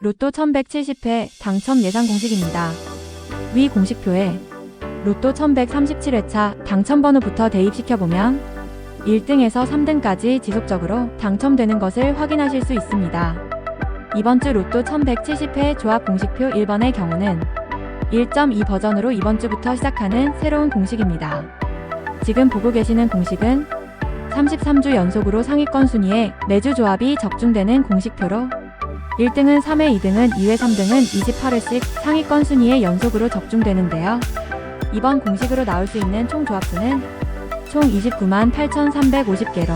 로또 1170회 당첨 예상 공식입니다. 위 공식표에 로또 1137회차 당첨번호부터 대입시켜보면 1등에서 3등까지 지속적으로 당첨되는 것을 확인하실 수 있습니다. 이번 주 로또 1170회 조합 공식표 1번의 경우는 1.2 버전으로 이번 주부터 시작하는 새로운 공식입니다. 지금 보고 계시는 공식은 33주 연속으로 상위권 순위에 매주 조합이 적중되는 공식표로 1등은 3회, 2등은 2회, 3등은 28회씩 상위권 순위에 연속으로 적중되는데요. 이번 공식으로 나올 수 있는 총 조합수는 총 29만 8,350개로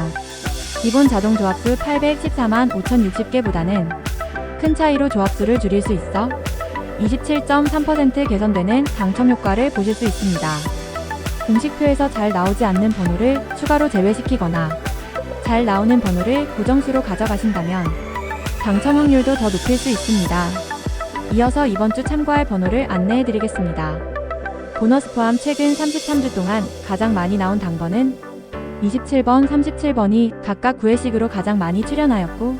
기본 자동 조합수 814만 5,060개보다는 큰 차이로 조합수를 줄일 수 있어 27.3% 개선되는 당첨 효과를 보실 수 있습니다. 공식표에서 잘 나오지 않는 번호를 추가로 제외시키거나 잘 나오는 번호를 고정수로 가져가신다면 당첨 확률도 더 높일 수 있습니다. 이어서 이번 주 참고할 번호를 안내해 드리겠습니다. 보너스 포함 최근 33주 동안 가장 많이 나온 당번은 27번, 37번이 각각 9회씩으로 가장 많이 출연하였고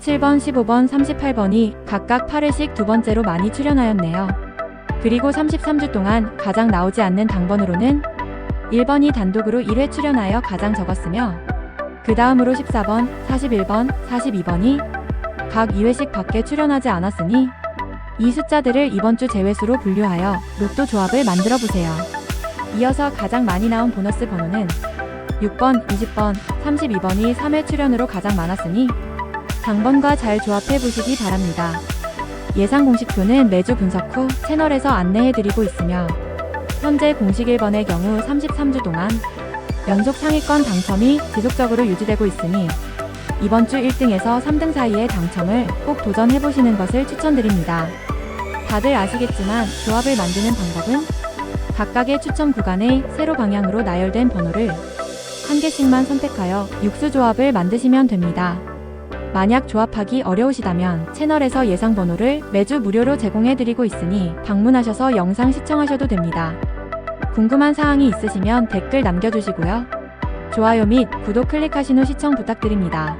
7번, 15번, 38번이 각각 8회씩 두 번째로 많이 출연하였네요. 그리고 33주 동안 가장 나오지 않는 당번으로는 1번이 단독으로 1회 출연하여 가장 적었으며 그 다음으로 14번, 41번, 42번이 각 2회씩 밖에 출연하지 않았으니 이 숫자들을 이번 주 제외수로 분류하여 로또 조합을 만들어 보세요. 이어서 가장 많이 나온 보너스 번호는 6번, 20번, 32번이 3회 출연으로 가장 많았으니 당번과 잘 조합해 보시기 바랍니다. 예상 공식표는 매주 분석 후 채널에서 안내해 드리고 있으며 현재 공식 1번의 경우 33주 동안 연속 상위권 당첨이 지속적으로 유지되고 있으니 이번 주 1등에서 3등 사이의 당첨을 꼭 도전해 보시는 것을 추천드립니다. 다들 아시겠지만 조합을 만드는 방법은 각각의 추천 구간의 세로 방향으로 나열된 번호를 한 개씩만 선택하여 육수 조합을 만드시면 됩니다. 만약 조합하기 어려우시다면 채널에서 예상 번호를 매주 무료로 제공해 드리고 있으니 방문하셔서 영상 시청하셔도 됩니다. 궁금한 사항이 있으시면 댓글 남겨주시고요. 좋아요 및 구독 클릭하신 후 시청 부탁드립니다.